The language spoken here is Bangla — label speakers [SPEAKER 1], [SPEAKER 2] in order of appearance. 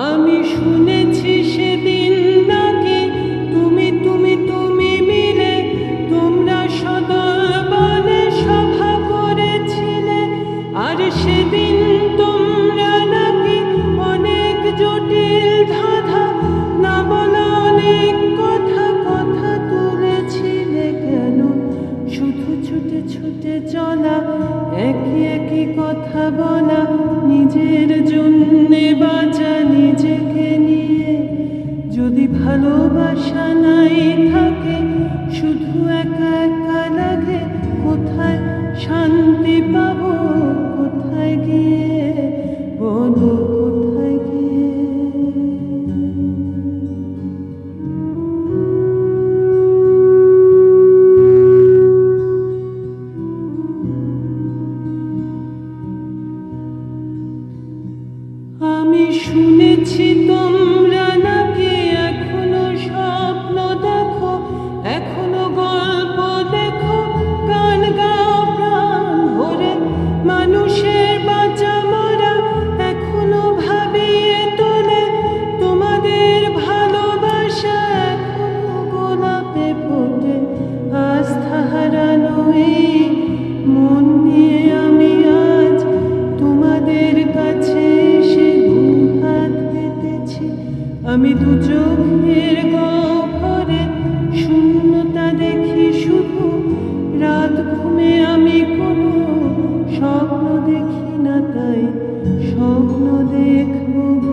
[SPEAKER 1] আমি শুনে ঠিকানা একই একই কথা বলা, নিজের জন্যে বাঁচা, নিজেকে নিয়ে। যদি ভালোবাসা নাই থাকে, শুধু একা একা লাগে, কোথায় শান্ত আমি শুনেছি তোমার আমি দু চোখের গহরে শূন্যতা দেখি শুধু। রাত ঘুমে আমি কোনো স্বপ্ন দেখি না তাই স্বপ্ন দেখব।